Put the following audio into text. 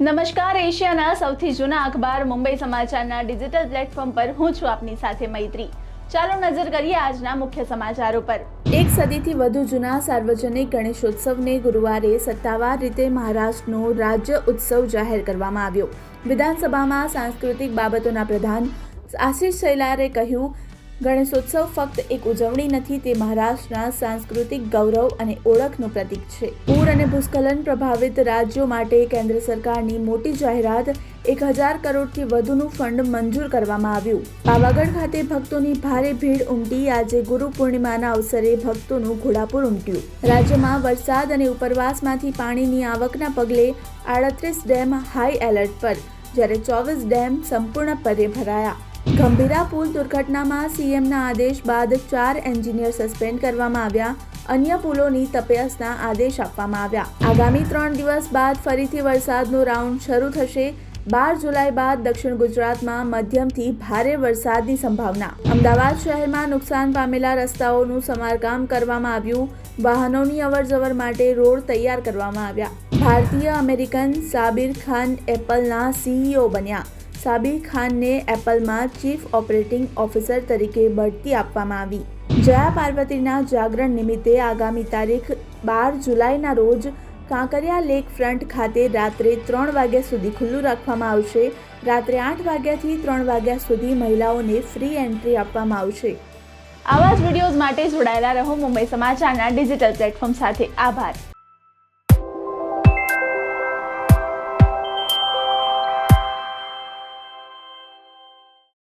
નમસ્કાર, એશિયાના સૌથી જૂના અખબાર મુંબઈ સમાચારના ડિજિટલ પ્લેટફોર્મ પર હું છું આપની સાથે મૈત્રી. ચાલો નજર કરીએ આજના મુખ્ય સમાચારો પર. એક સદીથી વધુ જૂના સાર્વજનિક ગણેશોત્સવને ગુરુવારે સત્તાવાર રીતે મહારાષ્ટ્રનો રાજ્ય ઉત્સવ જાહેર કરવામાં આવ્યો. વિધાનસભામાં સાંસ્કૃતિક બાબતોના પ્રધાન આશીષ શૈલારે કહ્યું ગણેશોત્સવ ફક્ત એક ઉજવણી નથી, તે મહારાષ્ટ્રના સાંસ્કૃતિક ગૌરવ અને ઓળખનું પ્રતીક છે. પૂર અને ભૂસ્ખલન પ્રભાવિત રાજ્યો માટે કેન્દ્ર સરકારની મોટી જાહેરાત એક હજાર કરોડથી વધુનું ફંડ મંજૂર કરવામાં આવ્યું. પાવાગઢ ખાતે ભક્તોની ભારે ભીડ ઉમટી, આજે ગુરુ પૂર્ણિમાના અવસરે ભક્તોનું ઘોડાપુર ઉમટ્યું. રાજ્યમાં વરસાદ અને ઉપરવાસમાંથી પાણીની આવકના પગલે આડત્રીસ ડેમ હાઈ એલર્ટ પર, જ્યારે ચોવીસ ડેમ સંપૂર્ણપણે ભરાયા. ગંભીરા પુલ દુર્ઘટનામાં સીએમના આદેશ બાદ ચાર એન્જિનિયર સસ્પેન્ડ કરવામાં આવ્યા. અન્ય પુલોની તપાસના આદેશ આપવામાં આવ્યા. આગામી ત્રણ દિવસ બાદ ફરીથી વરસાદનો રાઉન્ડ શરૂ થશે. બાર જુલાઈ બાદ દક્ષિણ ગુજરાતમાં મધ્યમથી ભારે વરસાદની સંભાવના. અમદાવાદ શહેરમાં નુકસાન પામેલા રસ્તાઓનું સમારકામ કરવામાં આવ્યું. વાહનોની અવરજવર માટે રોડ તૈયાર કરવામાં આવ્યા. ભારતીય અમેરિકન સાબિર ખાન એપલના સીઈઓ બન્યા. સાબિર ખાનને એપલમાં ચીફ ઓપરેટિંગ ઓફિસર તરીકે બઢતી આપવામાં આવી. જયા પાર્વતીના જાગરણ નિમિત્તે આગામી તારીખ બાર જુલાઈના રોજ કાંકરિયા લેક ફ્રન્ટ ખાતે રાત્રે ત્રણ વાગ્યા સુધી ખુલ્લું રાખવામાં આવશે. રાત્રે આઠ વાગ્યાથી ત્રણ વાગ્યા સુધી મહિલાઓને ફ્રી એન્ટ્રી આપવામાં આવશે. આવા જ વિડીયોઝ માટે જોડાયેલા રહો મુંબઈ સમાચારના ડિજિટલ પ્લેટફોર્મ સાથે. આભાર.